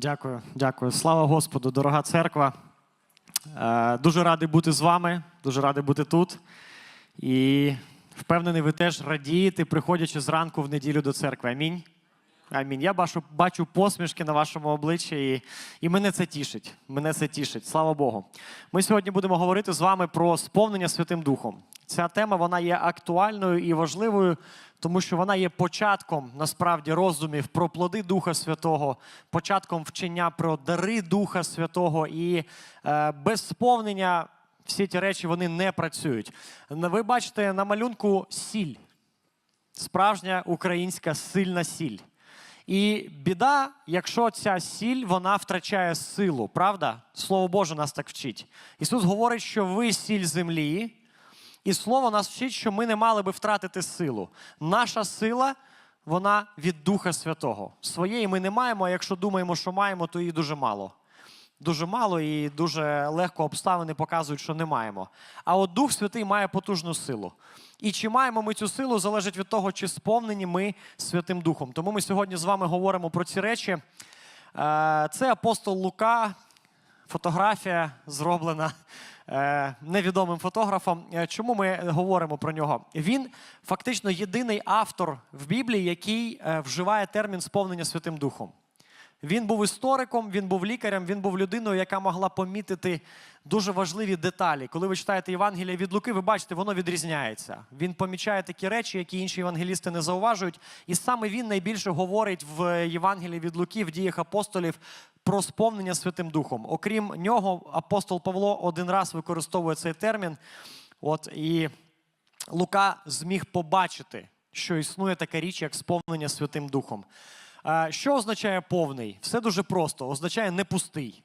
Дякую, дякую. Слава Господу, дорога церква. Е, Дуже радий бути з вами, дуже радий бути тут. І впевнений, ви теж радієте, приходячи зранку в неділю до церкви. Амінь. Амінь. Я бачу, бачу посмішки на вашому обличчі, і, і мене це тішить. Мене це тішить. Слава Богу. Ми сьогодні будемо говорити з вами про сповнення Святим Духом. Ця тема вона є актуальною і важливою, тому що вона є початком насправді роздумів про плоди Духа Святого, початком вчення про дари Духа Святого. І е, без сповнення всі ті речі вони не працюють. Ви бачите на малюнку сіль, справжня українська сильна сіль. І біда, якщо ця сіль вона втрачає силу, правда? Слово Боже нас так вчить. Ісус говорить, що ви сіль землі, і слово нас вчить, що ми не мали би втратити силу. Наша сила, вона від Духа Святого. Своєї ми не маємо, а якщо думаємо, що маємо, то її дуже мало. Дуже мало і дуже легко обставини показують, що не маємо. А от Дух Святий має потужну силу. І чи маємо ми цю силу, залежить від того, чи сповнені ми Святим Духом. Тому ми сьогодні з вами говоримо про ці речі. Е, Це апостол Лука, фотографія зроблена е, невідомим фотографом. Е, Чому ми говоримо про нього? Він фактично єдиний автор в Біблії, який вживає термін сповнення Святим Духом. Він був істориком, він був лікарем, він був людиною, яка могла помітити дуже важливі деталі. Коли ви читаєте Євангелія від Луки, ви бачите, воно відрізняється. Він помічає такі речі, які інші євангелісти не зауважують. І саме він найбільше говорить в Євангелії від Луки, в діях апостолів про сповнення Святим Духом. Окрім нього, апостол Павло один раз використовує цей термін. От і Лука зміг побачити, що існує така річ, як сповнення Святим Духом. Що означає повний? Все дуже просто. Означає не пустий.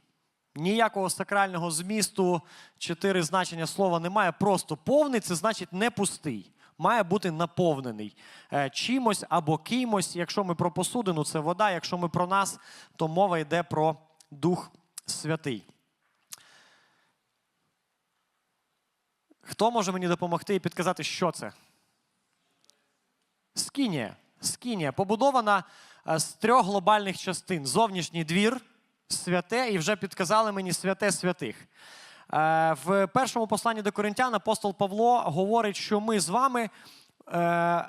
Ніякого сакрального змісту, чотири значення слова немає. Просто повний це значить не пустий. Має бути наповнений е, чимось або кимось. Якщо ми про посудину, це вода. Якщо ми про нас, то мова йде про Дух Святий. Хто може мені допомогти і підказати, що це? Скінія. Скінія побудована з трьох глобальних частин: зовнішній двір, святе, і вже підказали мені святе святих. Е, В першому посланні до Коринтян апостол Павло говорить, що ми з вами е,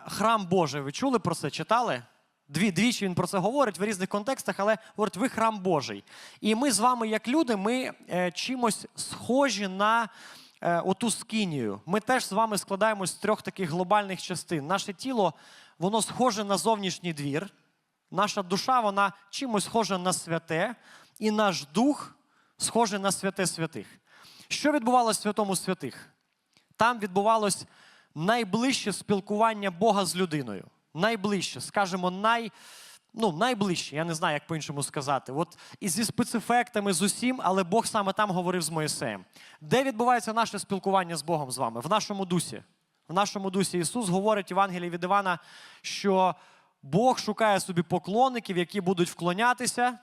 храм Божий. Ви чули про це? Читали? Дві, двічі він про це говорить в різних контекстах, але говорить, ви храм Божий. І ми з вами, як люди, ми е, чимось схожі на е, оту скинію. Ми теж з вами складаємось з трьох таких глобальних частин. Наше тіло, воно схоже на зовнішній двір. Наша душа, вона чимось схожа на святе, і наш дух схожий на святе святих. Що відбувалося в святому святих? Там відбувалось найближче спілкування Бога з людиною. Найближче, скажімо, най, ну, найближче, я не знаю, як по-іншому сказати. От і зі спецефектами, з усім, але Бог саме там говорив з Моїсеєм. Де відбувається наше спілкування з Богом з вами? В нашому дусі. В нашому дусі Ісус говорить в Євангелії від Івана, що Бог шукає собі поклонників, які будуть вклонятися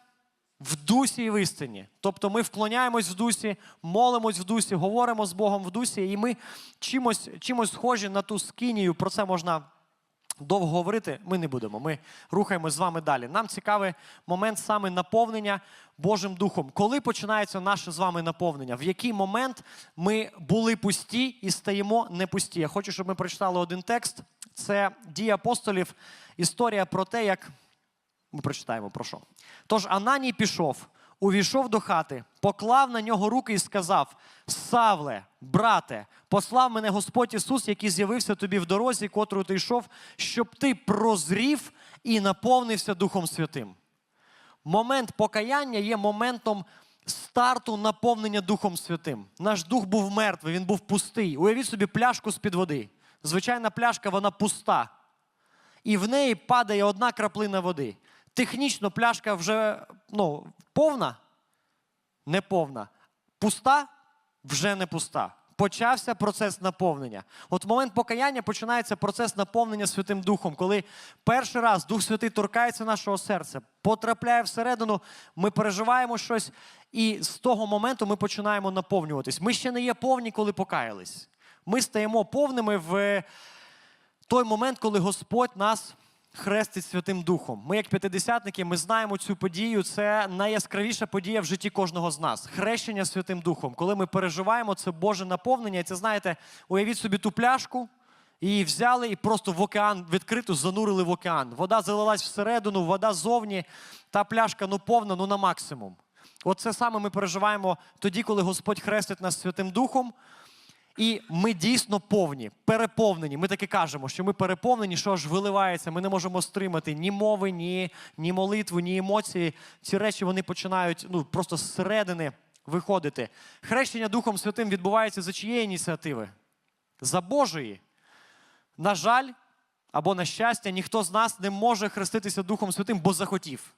в дусі і в істині. Тобто ми вклоняємось в дусі, молимось в дусі, говоримо з Богом в дусі, і ми чимось, чимось схожі на ту скинію. Про це можна довго говорити. Ми не будемо. Ми рухаємось з вами далі. Нам цікавий момент саме наповнення Божим Духом. Коли починається наше з вами наповнення? В який момент ми були пусті і стаємо не пусті? Я хочу, щоб ми прочитали один текст. Це дії апостолів, історія про те, як. Ми прочитаємо, про що. Тож Ананій пішов, увійшов до хати, поклав на нього руки і сказав: Савле, брате, послав мене Господь Ісус, який з'явився тобі в дорозі, котрою ти йшов, щоб ти прозрів і наповнився Духом Святим. Момент покаяння є моментом старту наповнення Духом Святим. Наш дух був мертвий, він був пустий. Уявіть собі пляшку з-під води. Звичайна пляшка, вона пуста. І в неї падає одна краплина води. Технічно пляшка вже ну, повна, не повна. Пуста вже не пуста. Почався процес наповнення. От в момент покаяння починається процес наповнення Святим Духом, коли перший раз Дух Святий торкається нашого серця, потрапляє всередину, ми переживаємо щось, і з того моменту ми починаємо наповнюватись. Ми ще не є повні, коли покаялись. Ми стаємо повними в той момент, коли Господь нас хрестить Святим Духом. Ми, як п'ятидесятники, ми знаємо цю подію. Це найяскравіша подія в житті кожного з нас. Хрещення Святим Духом. Коли ми переживаємо це Боже наповнення, це знаєте, уявіть собі ту пляшку. Її взяли і просто в океан відкрито занурили в океан. Вода залилась всередину, вода зовні, та пляшка ну повна, ну на максимум. Оце саме ми переживаємо тоді, коли Господь хрестить нас Святим Духом. І ми дійсно повні, переповнені. Ми таки кажемо, що ми переповнені, що аж виливається. Ми не можемо стримати ні мови, ні, ні молитву, ні емоції. Ці речі вони починають ну, просто зсередини виходити. Хрещення Духом Святим відбувається за чиєї ініціативи? За Божої. На жаль, або на щастя, ніхто з нас не може хреститися Духом Святим, бо захотів.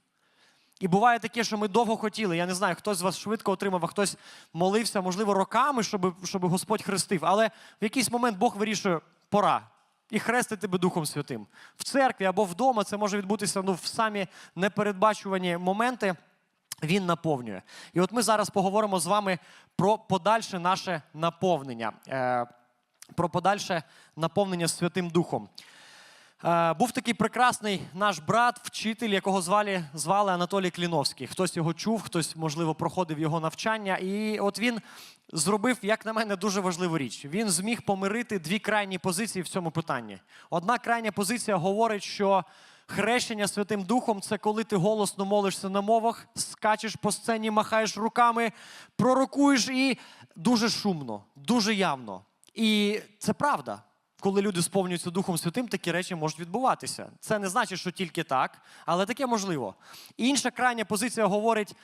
І буває таке, що ми довго хотіли. Я не знаю, хтось з вас швидко отримав, а хтось молився, можливо, роками, щоб, щоб Господь хрестив. Але в якийсь момент Бог вирішує, пора. І хрестить тебе Духом Святим. В церкві або вдома це може відбутися ну, в самі непередбачувані моменти. Він наповнює. І от ми зараз поговоримо з вами про подальше наше наповнення, е, про подальше наповнення Святим Духом. Е, Був такий прекрасний наш брат, вчитель, якого звали, звали Анатолій Кліновський. Хтось його чув, хтось, можливо, проходив його навчання. І от він зробив, як на мене, дуже важливу річ. Він зміг помирити дві крайні позиції в цьому питанні. Одна крайня позиція говорить, що хрещення Святим Духом це коли ти голосно молишся на мовах, скачеш по сцені, махаєш руками, пророкуєш і дуже шумно, дуже явно. І це правда. Коли люди сповнюються Духом Святим, такі речі можуть відбуватися. Це не значить, що тільки так, але таке можливо. Інша крайня позиція говорить: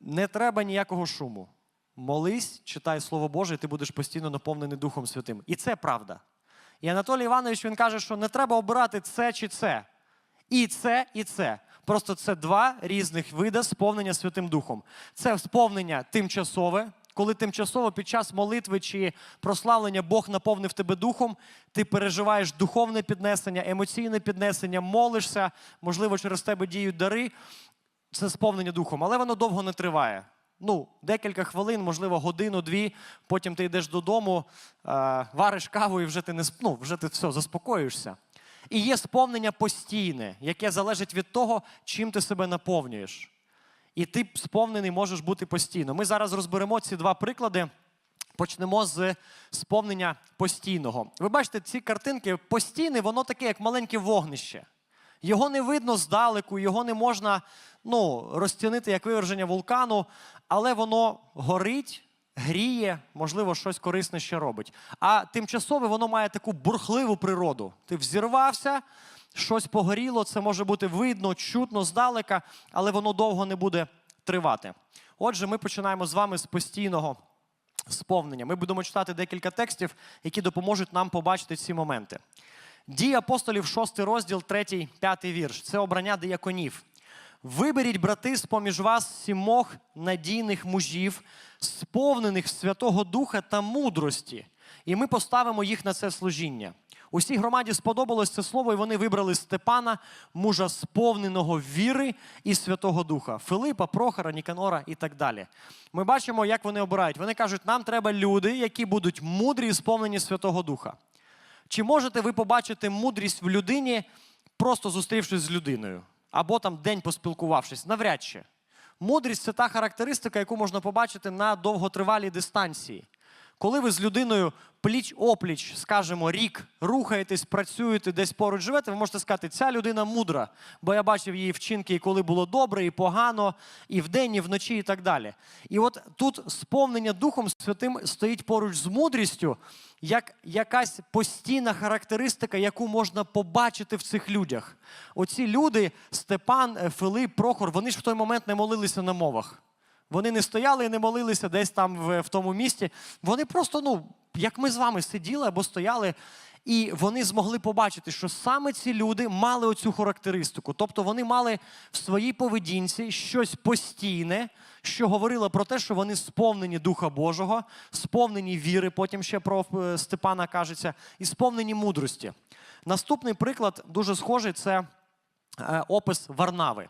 не треба ніякого шуму. Молись, читай Слово Боже, і ти будеш постійно наповнений Духом Святим. І це правда. І Анатолій Іванович він каже, що не треба обирати це чи це. І це, і це. Просто це два різних види сповнення Святим Духом. Це сповнення тимчасове, коли тимчасово під час молитви чи прославлення Бог наповнив тебе духом, ти переживаєш духовне піднесення, емоційне піднесення, молишся, можливо, через тебе діють дари. Це сповнення духом, але воно довго не триває. Ну, декілька хвилин, можливо, годину-дві. Потім ти йдеш додому, е, вариш каву і вже ти не ну, вже ти все, заспокоюєшся. І є сповнення постійне, яке залежить від того, чим ти себе наповнюєш. І ти сповнений можеш бути постійно. Ми зараз розберемо ці два приклади. Почнемо з сповнення постійного. Ви бачите, ці картинки постійне, воно таке, як маленьке вогнище. Його не видно здалеку, його не можна ну, розцінити як виверження вулкану, але воно горить, гріє, можливо, щось корисне ще робить. А тимчасове воно має таку бурхливу природу. Ти взірвався, щось погоріло, це може бути видно, чутно здалека, але воно довго не буде тривати. Отже, ми починаємо з вами з постійного сповнення. Ми будемо читати декілька текстів, які допоможуть нам побачити ці моменти. Дії апостолів, 6 розділ, 3, 5 вірш. Це обрання дияконів. Виберіть, брати, з-поміж вас сімох надійних мужів, сповнених Святого Духа та мудрості, і ми поставимо їх на це служіння. Усій громаді сподобалось це слово, і вони вибрали Степана, мужа сповненого віри і Святого Духа, Филипа, Прохора, Ніканора і так далі. Ми бачимо, як вони обирають. Вони кажуть, нам треба люди, які будуть мудрі і сповнені Святого Духа. Чи можете ви побачити мудрість в людині, просто зустрівшись з людиною? Або там день поспілкувавшись? Навряд чи. Мудрість це та характеристика, яку можна побачити на довготривалій дистанції. Коли ви з людиною пліч опліч, скажімо, рік рухаєтесь, працюєте, десь поруч живете, ви можете сказати, ця людина мудра, бо я бачив її вчинки, і коли було добре, і погано, і вдень, і вночі, і так далі. І от тут сповнення Духом Святим стоїть поруч з мудрістю, як якась постійна характеристика, яку можна побачити в цих людях. Оці люди, Степан, Филип, Прохор, вони ж в той момент не молилися на мовах. Вони не стояли і не молилися десь там в, в тому місті. Вони просто, ну, як ми з вами сиділи або стояли, і вони змогли побачити, що саме ці люди мали оцю характеристику. Тобто вони мали в своїй поведінці щось постійне, що говорило про те, що вони сповнені Духа Божого, сповнені віри, потім ще про е, Степана кажеться, і сповнені мудрості. Наступний приклад дуже схожий це е, опис Варнави.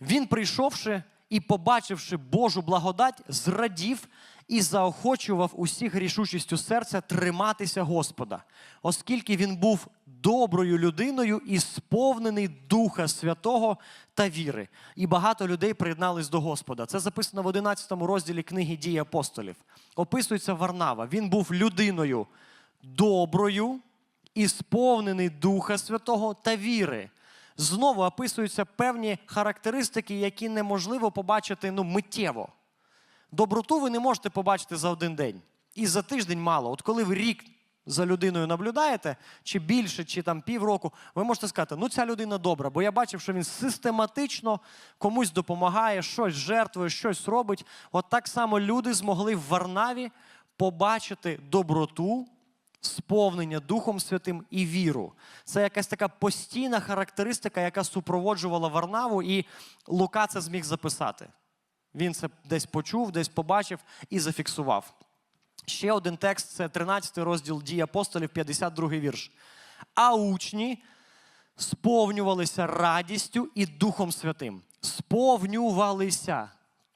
Він, прийшовши і побачивши Божу благодать, зрадів і заохочував усіх рішучістю серця триматися Господа, оскільки він був доброю людиною і сповнений Духа Святого та віри. І багато людей приєднались до Господа. Це записано в 11 розділі книги дії апостолів. Описується Варнава. Він був людиною доброю і сповнений Духа Святого та віри. Знову описуються певні характеристики, які неможливо побачити ну, миттєво. Доброту ви не можете побачити за один день. І за тиждень мало. От коли ви рік за людиною наблюдаєте, чи більше, чи там півроку, ви можете сказати, ну ця людина добра, бо я бачив, що він систематично комусь допомагає, щось жертвує, щось робить. От так само люди змогли в Варнаві побачити доброту, сповнення Духом Святим і віру. Це якась така постійна характеристика, яка супроводжувала Варнаву, і Лука це зміг записати. Він це десь почув, десь побачив і зафіксував. Ще один текст це 13 розділ дій апостолів, 52 вірш. А учні сповнювалися радістю і Духом Святим. Сповнювалися.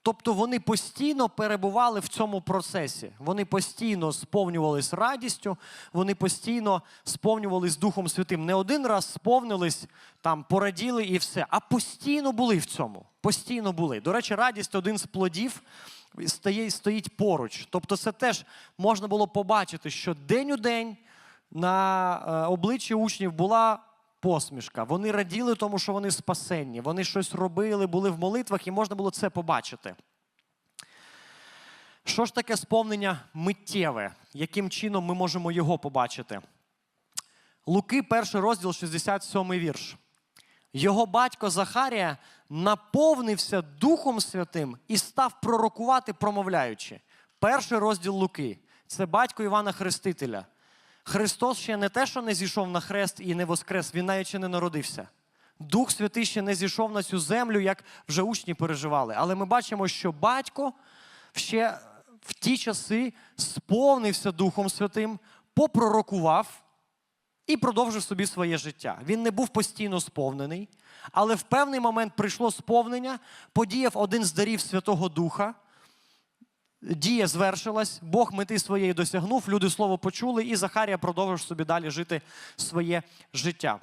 Тобто вони постійно перебували в цьому процесі. Вони постійно сповнювались радістю, вони постійно сповнювались Духом Святим. Не один раз сповнились, там пораділи і все, а постійно були в цьому. Постійно були. До речі, радість один з плодів стоїть поруч. Тобто, це теж можна було побачити, що день у день на е, обличчі учнів була посмішка. Вони раділи тому, що вони спасенні. Вони щось робили, були в молитвах, і можна було це побачити. Що ж таке сповнення миттєве? Яким чином ми можемо його побачити? Луки, перший розділ, 67 вірш. Його батько Захарія наповнився Духом Святим і став пророкувати, промовляючи. Перший розділ Луки це батько Івана Хрестителя. Христос ще не те, що не зійшов на хрест і не воскрес, він навіть ще не народився. Дух Святий ще не зійшов на цю землю, як вже учні переживали. Але ми бачимо, що батько ще в ті часи сповнився Духом Святим, попророкував і продовжив собі своє життя. Він не був постійно сповнений, але в певний момент прийшло сповнення, подіяв один з дарів Святого Духа. Дія звершилась, Бог мети своєї досягнув, люди слово почули, і Захарія продовжив собі далі жити своє життя.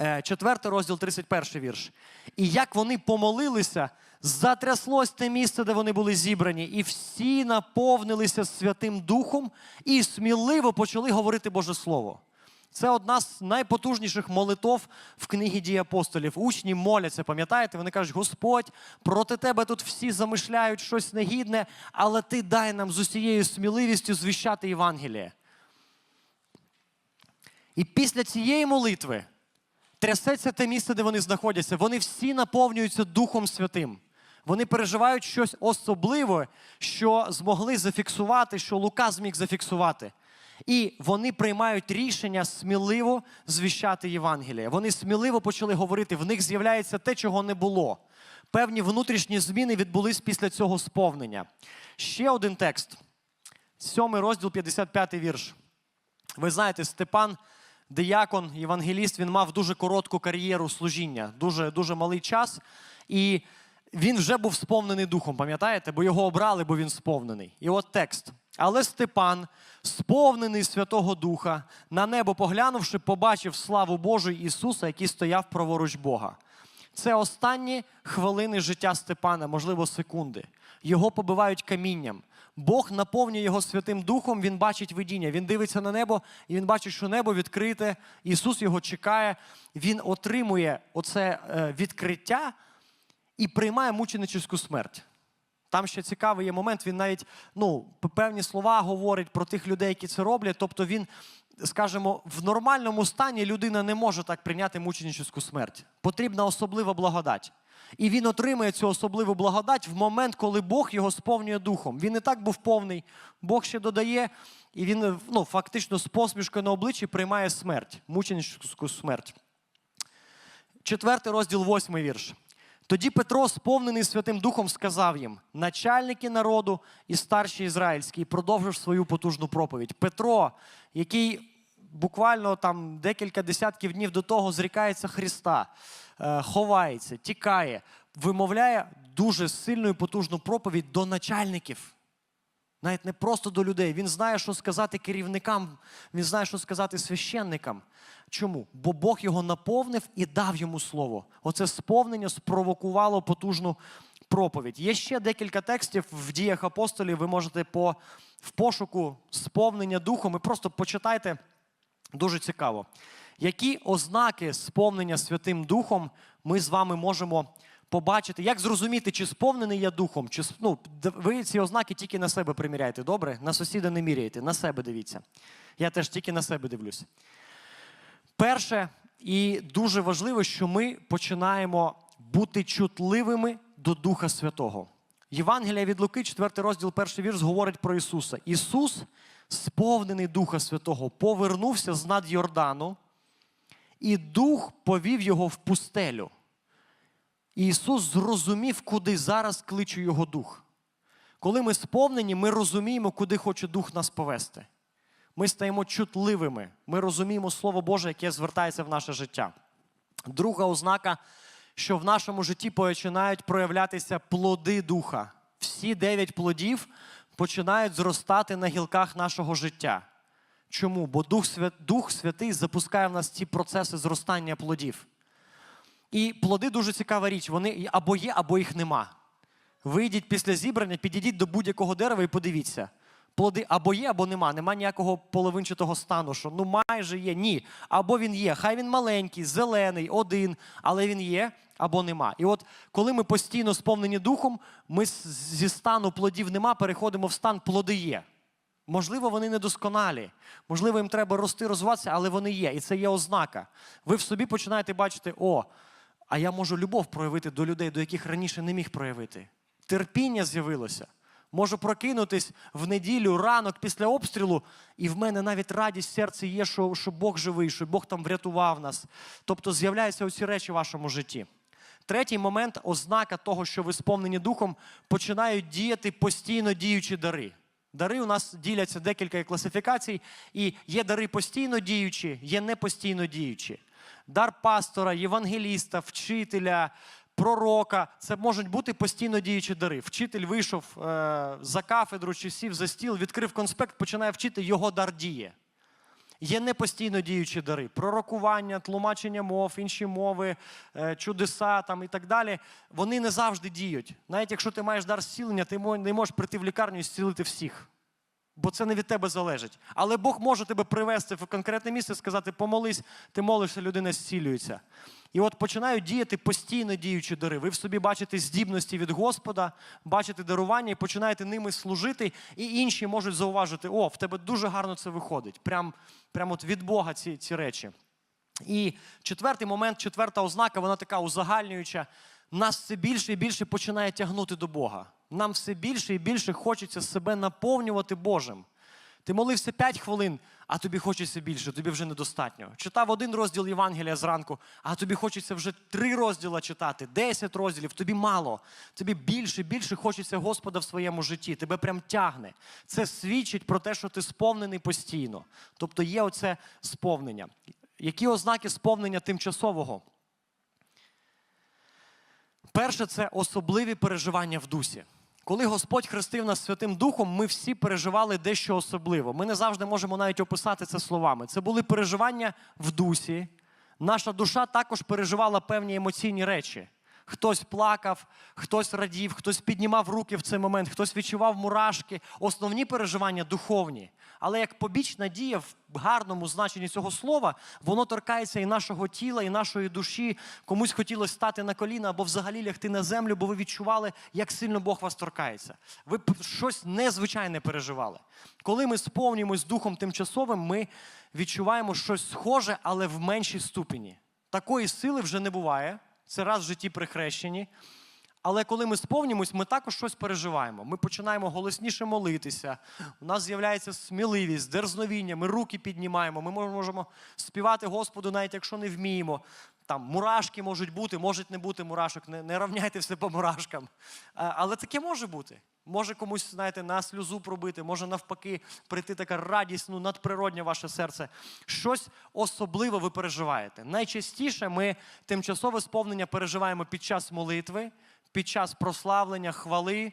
Е, Четвертий розділ, 31 вірш. І як вони помолилися, затряслось те місце, де вони були зібрані, і всі наповнилися Святим Духом і сміливо почали говорити Боже Слово. Це одна з найпотужніших молитов в книгі дій апостолів. Учні моляться, пам'ятаєте? Вони кажуть, Господь, проти тебе тут всі замишляють щось негідне, але ти дай нам з усією сміливістю звіщати Євангеліє. І після цієї молитви трясеться те місце, де вони знаходяться. Вони всі наповнюються Духом Святим. Вони переживають щось особливе, що змогли зафіксувати, що Лука зміг зафіксувати. І вони приймають рішення сміливо звіщати Євангеліє. Вони сміливо почали говорити, в них з'являється те, чого не було. Певні внутрішні зміни відбулись після цього сповнення. Ще один текст. Сьомий розділ, 55 вірш. Ви знаєте, Степан, диякон, євангеліст, він мав дуже коротку кар'єру служіння, дуже, дуже малий час. І він вже був сповнений духом, пам'ятаєте? Бо його обрали, бо він сповнений. І от текст. Але Степан, сповнений Святого Духа, на небо поглянувши, побачив славу Божу Ісуса, який стояв праворуч Бога. Це останні хвилини життя Степана, можливо, секунди. Його побивають камінням. Бог наповнює його Святим Духом, він бачить видіння. Він дивиться на небо, і він бачить, що небо відкрите. Ісус його чекає. Він отримує оце е, відкриття і приймає мученическу смерть. Там ще цікавий є момент, він навіть ну, певні слова говорить про тих людей, які це роблять. Тобто він, скажімо, в нормальному стані людина не може так прийняти мученическу смерть. Потрібна особлива благодать. І він отримує цю особливу благодать в момент, коли Бог його сповнює духом. Він і так був повний, Бог ще додає, і він ну, фактично з посмішкою на обличчі приймає смерть, мученическу смерть. Четвертий розділ, восьмий вірш. Тоді Петро, сповнений Святим Духом, сказав їм: начальники народу і старші ізраїльські, і продовжив свою потужну проповідь. Петро, який буквально там декілька десятків днів до того зрікається Христа, е, ховається, тікає, вимовляє дуже сильну і потужну проповідь до начальників. Навіть не просто до людей. Він знає, що сказати керівникам, він знає, що сказати священникам. Чому? Бо Бог його наповнив і дав йому слово. Оце сповнення спровокувало потужну проповідь. Є ще декілька текстів в діях апостолів. Ви можете по в пошуку сповнення духом і просто почитайте. Дуже цікаво. Які ознаки сповнення Святим Духом ми з вами можемо побачити? Як зрозуміти, чи сповнений я духом? Чи, ну, ви ці ознаки тільки на себе приміряєте, добре? На сусіда не міряєте, на себе дивіться. Я теж тільки на себе дивлюся. Перше і дуже важливо, що ми починаємо бути чутливими до Духа Святого. Євангелія від Луки, 4 розділ, перший вірш, говорить про Ісуса. Ісус, сповнений Духа Святого, повернувся з над Йордану, і Дух повів його в пустелю. І Ісус зрозумів, куди зараз кличе його дух. Коли ми сповнені, ми розуміємо, куди хоче Дух нас повести. Ми стаємо чутливими, ми розуміємо Слово Боже, яке звертається в наше життя. Друга ознака, що в нашому житті починають проявлятися плоди духа. Всі дев'ять плодів починають зростати на гілках нашого життя. Чому? Бо Дух, Святий запускає в нас ці процеси зростання плодів. І плоди дуже цікава річ. Вони або є, або їх нема. Вийдіть після зібрання, підійдіть до будь-якого дерева і подивіться. Плоди або є, або нема. Нема ніякого половинчатого стану, що ну майже є. Ні. Або він є. Хай він маленький, зелений, один, але він є або нема. І от коли ми постійно сповнені духом, ми зі стану плодів нема, переходимо в стан плоди є. Можливо, вони недосконалі, можливо, їм треба рости, розвиватися, але вони є. І це є ознака. Ви в собі починаєте бачити, о, а я можу любов проявити до людей, до яких раніше не міг проявити. Терпіння з'явилося. Можу прокинутись в неділю, ранок після обстрілу, і в мене навіть радість в серці є, що, що Бог живий, що Бог там врятував нас. Тобто з'являються оці речі в вашому житті. Третій момент, ознака того, що ви сповнені духом, починають діяти постійно діючі дари. Дари у нас діляться декілька класифікацій, і є дари постійно діючі, є непостійно діючі. Дар пастора, євангеліста, вчителя, пророка це можуть бути постійно діючі дари. Вчитель вийшов е, за кафедру чи сів за стіл, відкрив конспект, починає вчити, його дар діє. Є непостійно діючі дари: пророкування, тлумачення мов, інші мови, е, чудеса там і так далі. Вони не завжди діють. Навіть якщо ти маєш дар зцілення, ти не можеш прийти в лікарню і зцілити всіх. Бо це не від тебе залежить. Але Бог може тебе привести в конкретне місце, і сказати, помолись, ти молишся, людина зцілюється. І от починають діяти постійно діючі дари. Ви в собі бачите здібності від Господа, бачите дарування і починаєте ними служити, і інші можуть зауважити, о, в тебе дуже гарно це виходить. Прям, прям от від Бога ці, ці речі. І четвертий момент, четверта ознака, вона така узагальнююча. Нас все більше і більше починає тягнути до Бога. Нам все більше і більше хочеться себе наповнювати Божим. Ти молився 5 хвилин, а тобі хочеться більше, тобі вже недостатньо. Читав один розділ Євангелія зранку, а тобі хочеться вже три розділа читати, 10 розділів, тобі мало. Тобі більше і більше хочеться Господа в своєму житті. Тебе прям тягне. Це свідчить про те, що ти сповнений постійно. Тобто є оце сповнення. Які ознаки сповнення тимчасового? Перше, це особливі переживання в дусі. Коли Господь хрестив нас Святим Духом, ми всі переживали дещо особливо. Ми не завжди можемо навіть описати це словами. Це були переживання в дусі. Наша душа також переживала певні емоційні речі. Хтось плакав, хтось радів, хтось піднімав руки в цей момент, хтось відчував мурашки. Основні переживання духовні. Але як побічна дія в гарному значенні цього слова, воно торкається і нашого тіла, і нашої душі. Комусь хотілося стати на коліна або взагалі лягти на землю, бо ви відчували, як сильно Бог вас торкається. Ви щось незвичайне переживали. Коли ми сповнюємось духом тимчасовим, ми відчуваємо щось схоже, але в меншій ступені. Такої сили вже не буває. Це раз в житті при хрещенні. Але коли ми сповнімось, ми також щось переживаємо. Ми починаємо голосніше молитися. У нас з'являється сміливість, дерзновіння, ми руки піднімаємо. Ми можемо співати Господу, навіть якщо не вміємо. Там мурашки можуть бути, можуть не бути мурашок. Не, не равняйте все по мурашкам. Але таке може бути. Може комусь, знаєте, на сльозу пробити, може навпаки прийти така радість, ну, надприродня ваше серце. Щось особливе ви переживаєте. Найчастіше ми тимчасове сповнення переживаємо під час молитви, під час прославлення, хвали.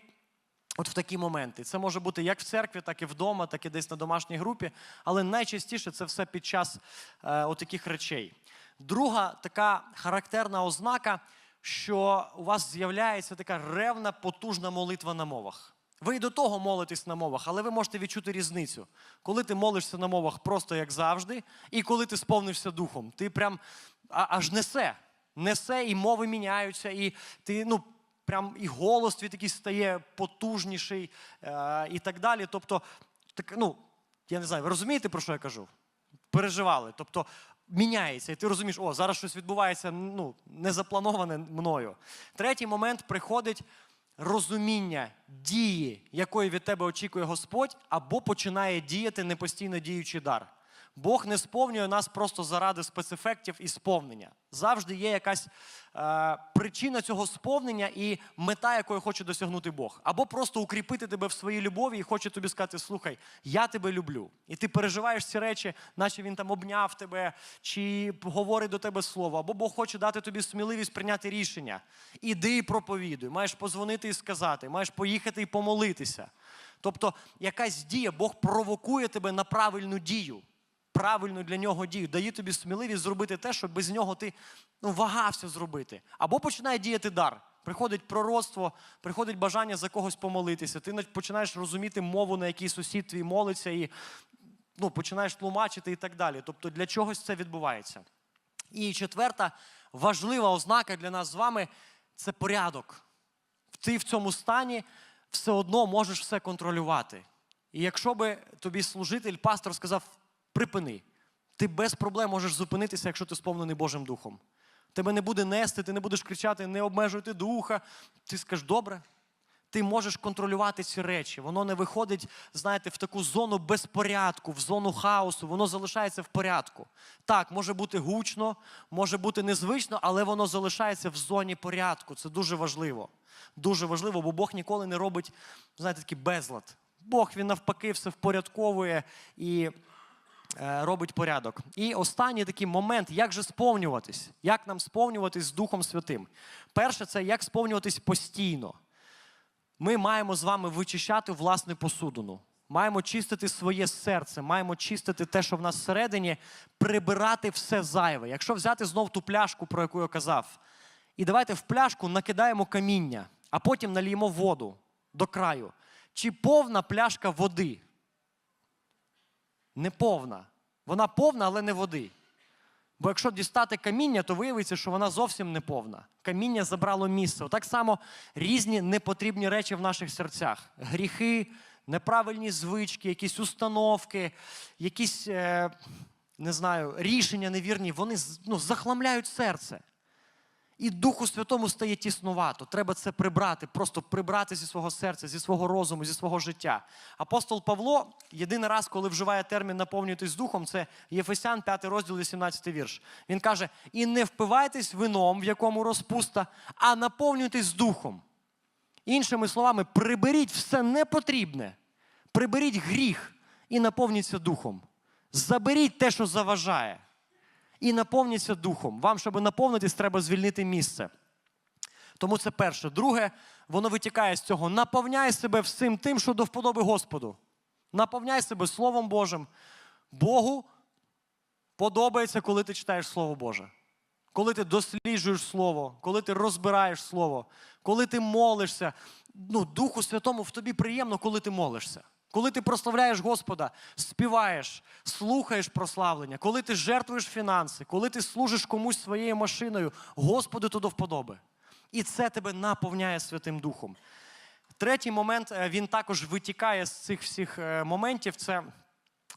От в такі моменти. Це може бути як в церкві, так і вдома, так і десь на домашній групі. Але найчастіше це все під час е, отаких речей. Друга така характерна ознака, що у вас з'являється така ревна, потужна молитва на мовах. Ви і до того молитесь на мовах, але ви можете відчути різницю. Коли ти молишся на мовах просто як завжди, і коли ти сповнився духом, ти прям аж несе. Несе, і мови міняються, і ти, ну, прям і голос твій такий стає потужніший е, і так далі. Тобто, так, ну, я не знаю, ви розумієте, про що я кажу? Переживали. Тобто міняється, і ти розумієш, о, зараз щось відбувається ну, незаплановане мною. Третій момент приходить розуміння дії, якої від тебе очікує Господь, або починає діяти непостійно діючий дар. Бог не сповнює нас просто заради спецефектів і сповнення. Завжди є якась е, причина цього сповнення і мета, якої хоче досягнути Бог. Або просто укріпити тебе в своїй любові і хоче тобі сказати: слухай, я тебе люблю. І ти переживаєш ці речі, наче він там обняв тебе чи говорить до тебе слово. Або Бог хоче дати тобі сміливість прийняти рішення. Іди і проповідуй, маєш позвонити і сказати, маєш поїхати і помолитися. Тобто, якась дія, Бог провокує тебе на правильну дію правильну для нього дію, дає тобі сміливість зробити те, що без нього ти ну, вагався зробити. Або починає діяти дар. Приходить пророцтво, приходить бажання за когось помолитися. Ти починаєш розуміти мову, на якій сусід твій молиться, і ну, починаєш тлумачити і так далі. Тобто для чогось це відбувається. І четверта важлива ознака для нас з вами це порядок. Ти в цьому стані все одно можеш все контролювати. І якщо би тобі служитель, пастор сказав, припини. Ти без проблем можеш зупинитися, якщо ти сповнений Божим Духом. Тебе не буде нести, ти не будеш кричати, не обмежуйте духа. Ти скажеш, добре. Ти можеш контролювати ці речі. Воно не виходить, знаєте, в таку зону безпорядку, в зону хаосу, воно залишається в порядку. Так, може бути гучно, може бути незвично, але воно залишається в зоні порядку. Це дуже важливо. Дуже важливо, бо Бог ніколи не робить, знаєте, такий безлад. Бог він навпаки все впорядковує і робить порядок. І останній такий момент, як же сповнюватись? Як нам сповнюватись з Духом Святим? Перше, це як сповнюватись постійно. Ми маємо з вами вичищати власне посудину. Маємо чистити своє серце, маємо чистити те, що в нас всередині, прибирати все зайве. Якщо взяти знов ту пляшку, про яку я казав, і давайте в пляшку накидаємо каміння, а потім наліємо воду до краю. Чи повна пляшка води? Не повна. Вона повна, але не води. Бо якщо дістати каміння, то виявиться, що вона зовсім не повна. Каміння забрало місце. Так само різні непотрібні речі в наших серцях: гріхи, неправильні звички, якісь установки, якісь е, не знаю, рішення невірні, вони ну, захламляють серце. І Духу Святому стає тіснувато. Треба це прибрати, просто прибрати зі свого серця, зі свого розуму, зі свого життя. Апостол Павло, єдиний раз, коли вживає термін наповнюйтесь духом, це Єфесян, 5 розділ, 18 вірш. Він каже: і не впивайтесь вином, в якому розпуста, а наповнюйтесь духом. Іншими словами, приберіть все непотрібне, приберіть гріх і наповніться духом. Заберіть те, що заважає і наповніться духом. Вам, щоб наповнитись, треба звільнити місце. Тому це перше. Друге, воно витікає з цього. Наповняй себе всім тим, що до вподоби Господу. Наповняй себе Словом Божим. Богу подобається, коли ти читаєш Слово Боже. Коли ти досліджуєш Слово, коли ти розбираєш Слово, коли ти молишся. Ну, Духу Святому в тобі приємно, коли ти молишся. Коли ти прославляєш Господа, співаєш, слухаєш прославлення, коли ти жертвуєш фінанси, коли ти служиш комусь своєю машиною, Господу то до вподоби. І це тебе наповняє Святим Духом. Третій момент, е, він також витікає з цих всіх е, моментів. Це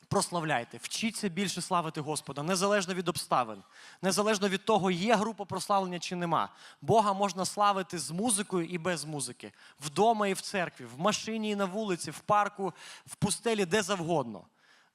прославляйте, вчіться більше славити Господа, незалежно від обставин, незалежно від того, є група прославлення чи нема. Бога можна славити з музикою і без музики, вдома і в церкві, в машині і на вулиці, в парку, в пустелі, де завгодно.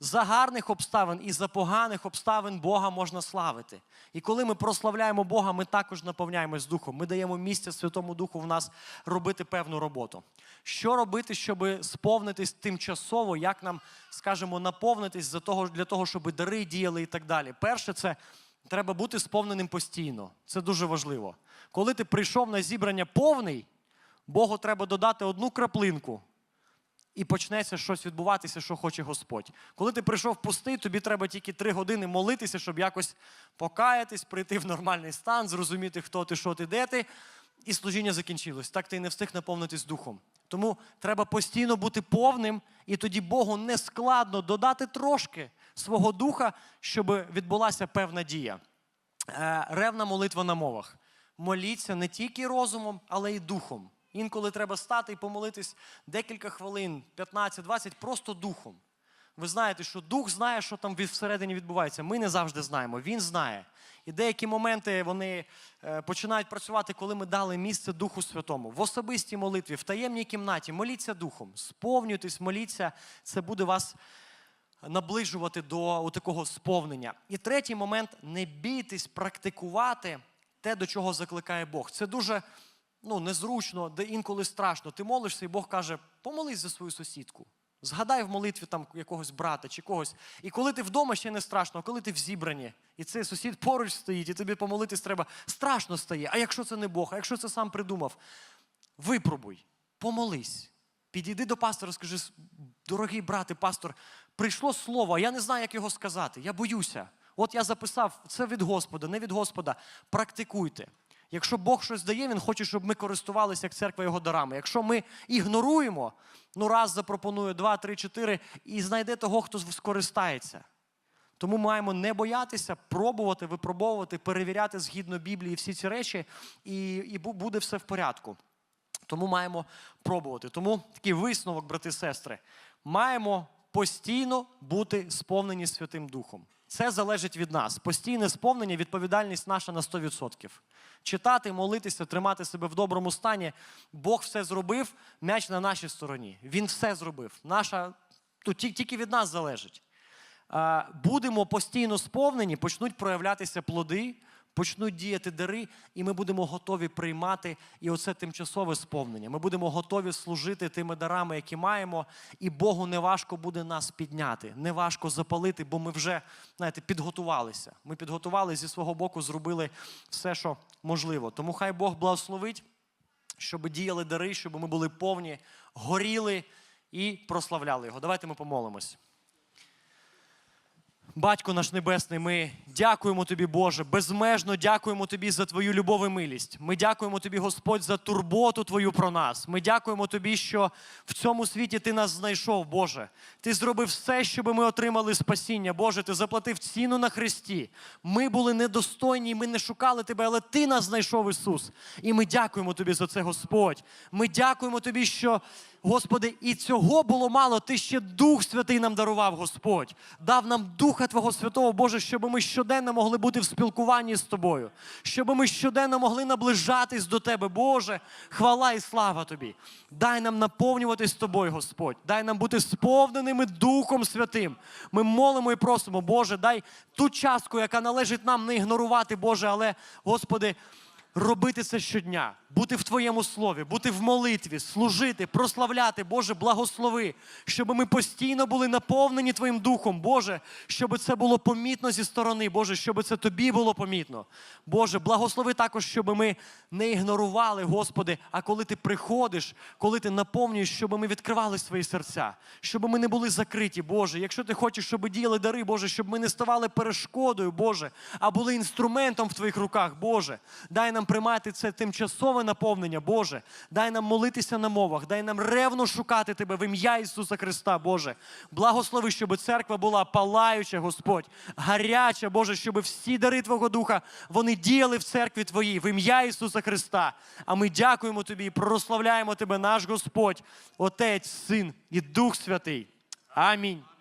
За гарних обставин і за поганих обставин Бога можна славити. І коли ми прославляємо Бога, ми також наповняємось Духом. Ми даємо місце Святому Духу в нас робити певну роботу. Що робити, щоб сповнитись тимчасово, як нам, скажімо, наповнитись для того, щоб дари діяли і так далі. Перше, це треба бути сповненим постійно. Це дуже важливо. Коли ти прийшов на зібрання повний, Богу треба додати одну краплинку і почнеться щось відбуватися, що хоче Господь. Коли ти прийшов пустий, тобі треба тільки три години молитися, щоб якось покаятись, прийти в нормальний стан, зрозуміти, хто ти, що ти, де ти, і служіння закінчилось. Так ти не встиг наповнитись духом. Тому треба постійно бути повним, і тоді Богу не складно додати трошки свого духа, щоб відбулася певна дія. Е, Ревна молитва на мовах. Моліться не тільки розумом, але й духом. Інколи треба стати і помолитись декілька хвилин, 15-20, просто духом. Ви знаєте, що дух знає, що там всередині відбувається. Ми не завжди знаємо. Він знає. І деякі моменти вони е, починають працювати, коли ми дали місце Духу Святому. В особистій молитві, в таємній кімнаті. Моліться духом, сповнюйтесь, моліться. Це буде вас наближувати до такого сповнення. І третій момент не бійтесь практикувати те, до чого закликає Бог. Це дуже ну, незручно, де інколи страшно. Ти молишся, і Бог каже: помолись за свою сусідку. Згадай в молитві там якогось брата чи когось. І коли ти вдома ще не страшно, а коли ти в зібранні, і цей сусід поруч стоїть, і тобі помолитись треба, страшно стає. А якщо це не Бог, а якщо це сам придумав, випробуй, помолись. Підійди до пастора, скажи, дорогий брат і пастор, прийшло слово, я не знаю, як його сказати. Я боюся. От я записав, це від Господа, не від Господа. Практикуйте. Якщо Бог щось дає, Він хоче, щоб ми користувалися як церква його дарами. Якщо ми ігноруємо, ну раз запропоную, два, три, чотири, і знайде того, хто скористається. Тому маємо не боятися, пробувати, випробовувати, перевіряти згідно Біблії всі ці речі, і, і буде все в порядку. Тому маємо пробувати. Тому такий висновок, брати і сестри, маємо постійно бути сповнені Святим Духом. Це залежить від нас. Постійне сповнення, відповідальність наша на 100%. Читати, молитися, тримати себе в доброму стані. Бог все зробив, м'яч на нашій стороні. Він все зробив. Наша, тут ті- тільки від нас залежить. Будемо постійно сповнені, почнуть проявлятися плоди, почнуть діяти дари, і ми будемо готові приймати і оце тимчасове сповнення. Ми будемо готові служити тими дарами, які маємо, і Богу не важко буде нас підняти, не важко запалити, бо ми вже знаєте, підготувалися. Ми підготувалися зі свого боку, зробили все, що можливо. Тому хай Бог благословить, щоб діяли дари, щоб ми були повні, горіли і прославляли його. Давайте ми помолимось. Батько наш Небесний, ми дякуємо Тобі, Боже, безмежно дякуємо Тобі за Твою любов і милість. Ми дякуємо Тобі, Господь, за турботу Твою про нас. Ми дякуємо Тобі, що в цьому світі Ти нас знайшов, Боже. Ти зробив все, щоб ми отримали спасіння. Боже, Ти заплатив ціну на Христі. Ми були недостойні, ми не шукали Тебе, але Ти нас знайшов, Ісус. І ми дякуємо Тобі за це, Господь. Ми дякуємо Тобі, що. Господи, і цього було мало. Ти ще Дух Святий нам дарував, Господь. Дав нам Духа Твого Святого, Боже, щоб ми щоденно могли бути в спілкуванні з Тобою, щоб ми щоденно могли наближатись до Тебе, Боже. Хвала і слава Тобі. Дай нам наповнюватись Тобою, Господь. Дай нам бути сповненими Духом Святим. Ми молимо і просимо, Боже, дай ту частку, яка належить нам не ігнорувати, Боже, але, Господи, робити це щодня, бути в Твоєму слові, бути в молитві, служити, прославляти, Боже, благослови, щоб ми постійно були наповнені Твоїм Духом, Боже, щоб це було помітно зі сторони, Боже, щоб це Тобі було помітно. Боже, благослови також, щоб ми не ігнорували, Господи, а коли Ти приходиш, коли Ти наповнюєш, щоб ми відкривали свої серця, щоб ми не були закриті, Боже. Якщо ти хочеш, щоб діяли дари, Боже, щоб ми не ставали перешкодою, Боже, а були інструментом в Твоїх руках, Боже. Дай нам приймати це тимчасове наповнення, Боже. Дай нам молитися на мовах, дай нам ревно шукати Тебе в ім'я Ісуса Христа, Боже. Благослови, щоб церква була палаюча, Господь, гаряча, Боже, щоб всі дари Твого Духа вони діяли в церкві Твоїй в ім'я Ісуса Христа. А ми дякуємо Тобі і прославляємо Тебе, наш Господь, Отець, Син і Дух Святий. Амінь.